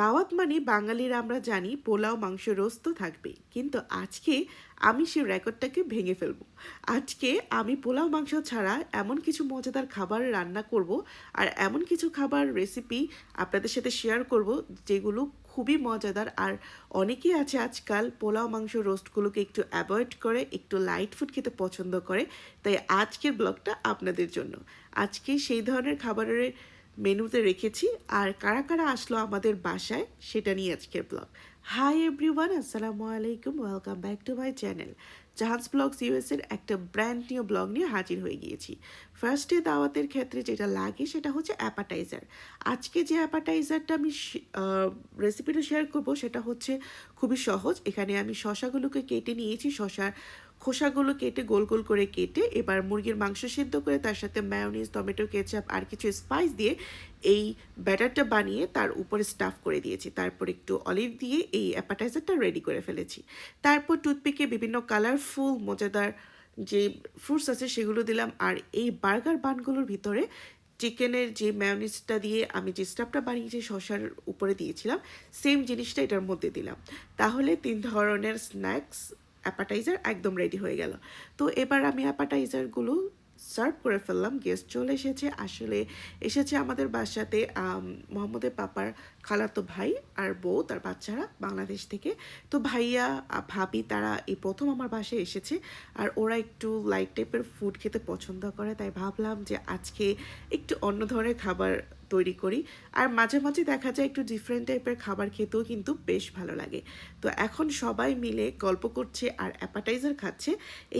দাওয়াত মানে বাঙালিরা আমরা জানি পোলাও, মাংস, রোস্ত থাকবে কিন্তু আজকে আমি সেই রেকর্ডটাকে ভেঙে ফেলব। আজকে আমি পোলাও, মাংস ছাড়া এমন কিছু মজাদার খাবার রান্না করব আর এমন কিছু খাবার রেসিপি আপনাদের সাথে শেয়ার করব যেগুলো খুবই মজাদার আর অনেকেই আছে আজকাল পোলাও, মাংস, রোস্টগুলোকে একটু অ্যাভয়েড করে, একটু লাইট ফুড খেতে পছন্দ করে। তাই আজকের ব্লগটা আপনাদের জন্য। আজকে সেই ধরনের খাবারের মেনুতে রেখেছি। আর কারা কারা আসলো আমাদের বাসায়, সেটা নিয়ে আজকের ব্লগ হাই এভরিওয়ান আসসালামু আলাইকুম welcome back to my channel Jahaj vlogs ইউএসের একটা ব্র্যান্ড নিউ ব্লগ নিয়ে হাজির হয়ে গিয়েছি। ফার্স্টে দাওয়াতের ক্ষেত্রে যেটা লাগে সেটা হচ্ছে অ্যাপাটাইজার আজকে যে অ্যাপাটাইজারটা আমি রেসিপিটা শেয়ার করব, সেটা হচ্ছে খুবই সহজ। এখানে আমি শশাগুলোকে কেটে নিয়েছি। শশার খোসাগুলো কেটে গোল গোল করে কেটে এবার মুরগির মাংস সিদ্ধ করে তার সাথে ম্যায়োনিজ টমেটো কেচাপ আর কিছু স্পাইস দিয়ে এই ব্যাটারটা বানিয়ে তার উপরে স্টাফ করে দিয়েছি। তারপর একটু অলিভ দিয়ে এই অ্যাপাটাইজারটা রেডি করে ফেলেছি। তারপর টুথপিকে বিভিন্ন কালারফুল মজাদার যে ফ্রুটস আছে সেগুলো দিলাম আর এই বার্গার বানগুলোর ভিতরে চিকেনের যে ম্যায়োনিজটা দিয়ে আমি যে স্টাফটা বানিয়েছি শসার উপরে দিয়েছিলাম সেম জিনিসটা এটার মধ্যে দিলাম। তাহলে তিন ধরনের স্ন্যাক্স অ্যাপাটাইজার একদম রেডি হয়ে গেল। তো এবার আমি অ্যাপাটাইজারগুলো সার্ভ করে ফেললাম। গেস্ট চলে এসেছে। আসলে এসেছে আমাদের বাসাতে মোহাম্মদের পাপার খালাতো ভাই আর বউ, তার বাচ্চারা বাংলাদেশ থেকে। তো ভাইয়া, ভাবি তারা এই প্রথম আমার বাসায় এসেছে। আর ওরা একটু লাইট টাইপের ফুড খেতে পছন্দ করে। তাই ভাবলাম যে আজকে একটু অন্য ধরনের খাবার তৈরি করি। আর মাঝে মাঝে দেখা যায় একটু ডিফারেন্ট টাইপের খাবার খেতেও কিন্তু বেশ ভালো লাগে। তো এখন সবাই মিলে গল্প করছে আর অ্যাপাটাইজার খাচ্ছে।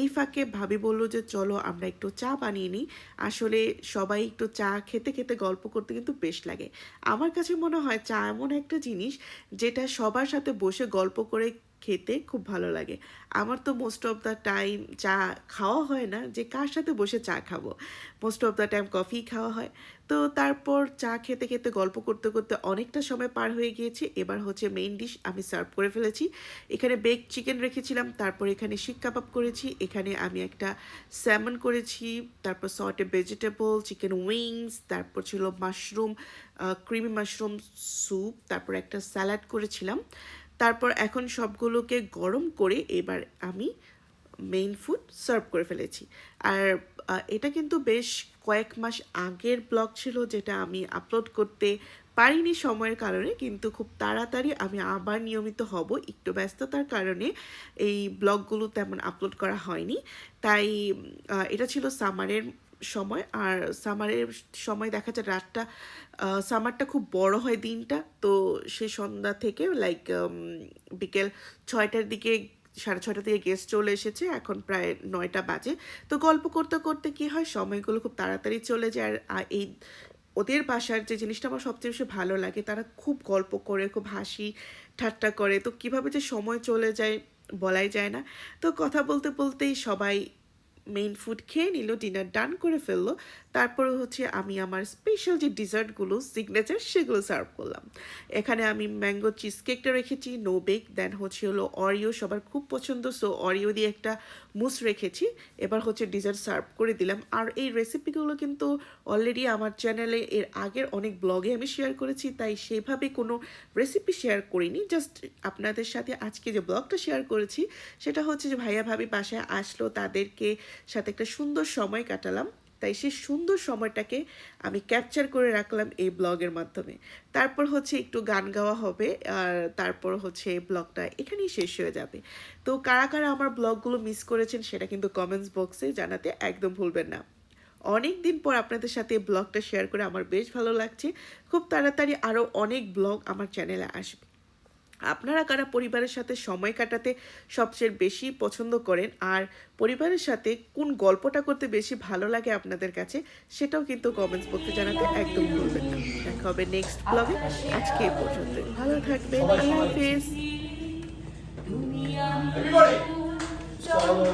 এই ফাঁকে ভাবি বলল যে, চলো আমরা একটু চা বানিয়ে নিই। আসলে সবাই একটু চা খেতে খেতে গল্প করতে কিন্তু বেশ লাগে। আমার কাছে মনে হয় চা এমন একটা জিনিস যেটা সবার সাথে বসে গল্প করে খেতে খুব ভালো লাগে। আমার তো মোস্ট অফ দ্য টাইম চা খাওয়া হয় না, যে কার সাথে বসে চা খাব? Most of the time coffee খাওয়া হয়। তো তারপর চা খেতে খেতে, গল্প করতে করতে অনেকটা সময় পার হয়ে গিয়েছে। এবার হচ্ছে মেইন ডিশ আমি সার্ভ করে ফেলেছি। এখানে বেক চিকেন রেখেছিলাম, তারপর এখানে শিক কাবাব করেছি। এখানে আমি একটা স্যামন করেছি, তারপর সটে ভেজিটেবল চিকেন উইংস তারপর ছিল মাশরুম ক্রিমি মাশরুম স্যুপ তারপর একটা স্যালাড করেছিলাম। তারপর এখন সবগুলোকে গরম করে এবার আমি মেইন ফুড সার্ভ করে ফেলেছি। আর এটা কিন্তু বেশ কয়েক মাস আগের ব্লগ ছিল যেটা আমি আপলোড করতে পারিনি সময়ের কারণে, কিন্তু খুব তাড়াতাড়ি আমি আবার নিয়মিত হব। একটু ব্যস্ততার কারণে এই ব্লগগুলো তেমন আপলোড করা হয়নি। তাই এটা ছিল সামারের সময়। আর সামারের সময় দেখা যায় রাতটা সামারটা খুব বড় হয় দিনটা। তো সে সন্ধ্যা থেকে লাইক বিকেল ছয়টার দিকে, সাড়ে ছয়টা থেকে গেস্ট চলে এসেছে। এখন প্রায় নয়টা বাজে। তো গল্প করতে করতে কি হয়, সময়গুলো খুব তাড়াতাড়ি চলে যায়। আর এই ওদের বাসার যে জিনিসটা আমার সবচেয়ে বেশি ভালো লাগে, তারা খুব গল্প করে, খুব হাসি ঠাট্টা করে। তো কীভাবে যে সময় চলে যায় বলাই যায় না। তো কথা বলতে বলতেই সবাই মেইন ফুড খেয়ে নিল ডিনার ডান করে ফেলল। তারপরে হচ্ছে আমি আমার স্পেশাল যে ডিজার্টগুলো সিগনেচার সেগুলো সার্ভ করলাম। এখানে আমি ম্যাঙ্গো চিজ কেকটা রেখেছি নো বেক দেন হচ্ছে হলো অরিও সবার খুব পছন্দ সো অরিও দিয়ে একটা মুস রেখেছি। এবার হচ্ছে ডিজার্ট সার্ভ করে দিলাম। আর এই রেসিপিগুলো কিন্তু অলরেডি আমার চ্যানেলে এর আগের অনেক ব্লগে আমি শেয়ার করেছি, তাই সেভাবে কোনো রেসিপি শেয়ার করিনি। জাস্ট আপনাদের সাথে আজকে যে ব্লগটা শেয়ার করেছি, সেটা হচ্ছে যে ভাইয়া ভাবি বাসায় আসলো, তাদেরকে সাথে একটা সুন্দর সময় কাটালাম। তাই সেই সুন্দর সময়টাকে আমি ক্যাপচার করে রাখলাম এই ব্লগের মাধ্যমে। তারপর হচ্ছে একটু গান গাওয়া হবে, আর তারপর হচ্ছে ব্লগটা এখানেই শেষ হয়ে যাবে। তো কারা কারা আমার ব্লগগুলো মিস করেছেন সেটা কিন্তু কমেন্টস বক্সে জানাতে একদম ভুলবেন না। অনেক দিন পর আপনাদের সাথে ব্লগটা শেয়ার করে আমার বেশ ভালো লাগছে। খুব তাড়াতাড়ি আরও অনেক ব্লগ আমার চ্যানেলে আসবে। আপনারা কারা পরিবারের সাথে সময় কাটাতে সবচেয়ে বেশি পছন্দ করেন? আর পরিবারের সাথে কোন গল্পটা করতে বেশি ভালো লাগে আপনাদের কাছে? সেটাও কিন্তু কমেন্টস বক্সে জানাতে একদম ভুলবেন না। দেখা হবে নেক্সট ব্লগে আজকে এই পর্যন্ত ভালো থাকবেন। আল্লাহ হাফেজ! চলো